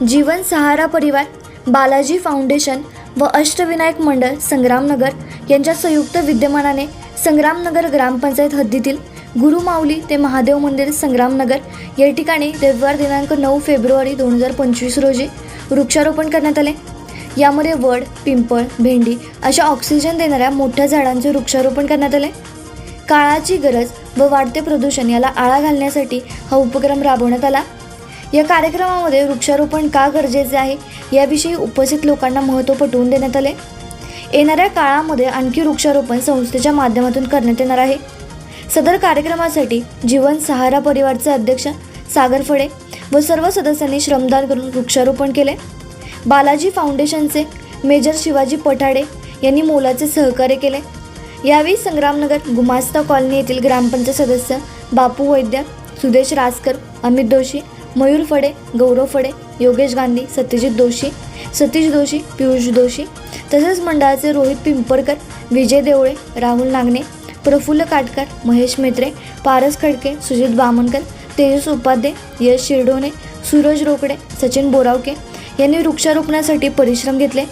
जीवन सहारा परिवार बालाजी फाउंडेशन व अष्टविनायक मंडळ संग्रामनगर यांच्या संयुक्त विद्यमानाने संग्रामनगर ग्रामपंचायत हद्दीतील गुरुमाऊली ते महादेव मंदिर संग्रामनगर या ठिकाणी रविवार दिनांक नऊ फेब्रुवारी दोन हजार पंचवीस रोजी वृक्षारोपण करण्यात आले. यामध्ये वड पिंपळ भेंडी अशा ऑक्सिजन देणाऱ्या मोठ्या झाडांचे वृक्षारोपण करण्यात आले. काळाची गरज व वाढते प्रदूषण याला आळा घालण्यासाठी हा उपक्रम राबवण्यात आला. या कार्यक्रमामध्ये वृक्षारोपण का गरजेचे आहे? याविषयी उपस्थित लोकांना महत्त्व पटवून देण्यात आले. येणाऱ्या काळामध्ये आणखी वृक्षारोपण संस्थेच्या माध्यमातून करण्यात येणार आहे. सदर कार्यक्रमासाठी जीवन सहारा परिवारचे अध्यक्ष सागर फडे व सर्व सदस्यांनी श्रमदान करून वृक्षारोपण केले. बालाजी फाउंडेशनचे मेजर शिवाजी पठाडे यांनी मोलाचे सहकार्य केले. यावेळी संग्रामनगर गुमास्ता कॉलनी येथील ग्रामपंचायत सदस्य बापू वैद्य सुदेश रासकर अमित दोशी मयूर फडे गौरव फडे योगेश गांधी सत्यजित दोषी सतीश दोषी पियुष दोशी तसेच मंडळाचे रोहित पिंपरकर विजय देवळे राहुल नागणे प्रफुल्ल काटकर महेश मेत्रे पारस खडके सुजित बामणकर तेजस उपाध्ये यश शिरडोणे सूरज रोकडे सचिन बोरावके यांनी वृक्षारोपणासाठी परिश्रम घेतले.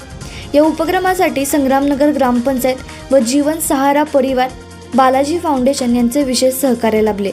या उपक्रमासाठी संग्रामनगर ग्रामपंचायत व जीवन सहारा परिवार बालाजी फाउंडेशन यांचे विशेष सहकार्य लाभले.